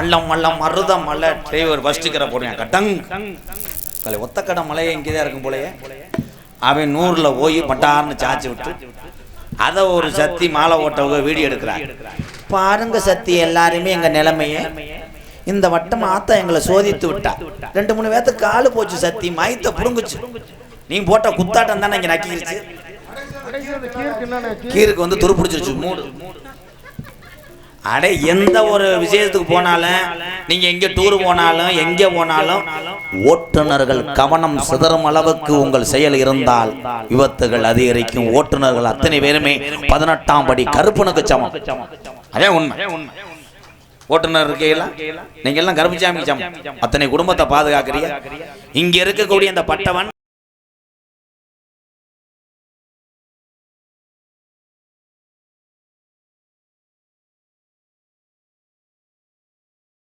மல்லம் மல்லம் மருத மலை. டிரைவர் ஃபஸ்ட்டுக்கிற போடுவேன் டங். கலை ஒத்தக்கடை மலையே இங்கே தான் இருக்கும் போலயே. அவன் நூறில் போய் பட்டார்னு சாச்சி விட்டு அதை ஒரு சத்தி மாலை ஓட்டவங்க வீடியோ எடுக்கிறாங்க. பாருங்க சத்தி எல்லாருமே எங்கள் நிலைமைய. இந்த வட்டம் ஆத்தா எங்களை சோதித்து விட்டா. ரெண்டு மூணு பேர்த்துக்கு காலு போச்சு சத்தி மயத்தை புடுங்குச்சு. நீங்க போட்ட குத்தாட்டம் தானே இங்க நக்கிருச்சு கீருக்கு வந்து துருப்பிடிச்சிருச்சு மூடு. அடே எந்த ஒரு விஷயத்துக்கு போனாலும் நீங்க எங்க டூர் போனாலும் எங்க போனாலும் ஓட்டுநர்கள் கவனம் சிதறும் அளவுக்கு உங்கள் செயல் இருந்தால் விபத்துகள் அதிகரிக்கும். ஓட்டுநர்கள் அத்தனை பேருமே பதினெட்டாம் படி கருப்பனுக்கு சமம். அதே உண்மை. ஓட்டுநர் இருக்கையில நீங்க எல்லாம் கருப்புச்சாமி சமம். அத்தனை குடும்பத்தை பாதுகாக்கிறீங்க இங்க இருக்கக்கூடிய இந்த பட்டவன்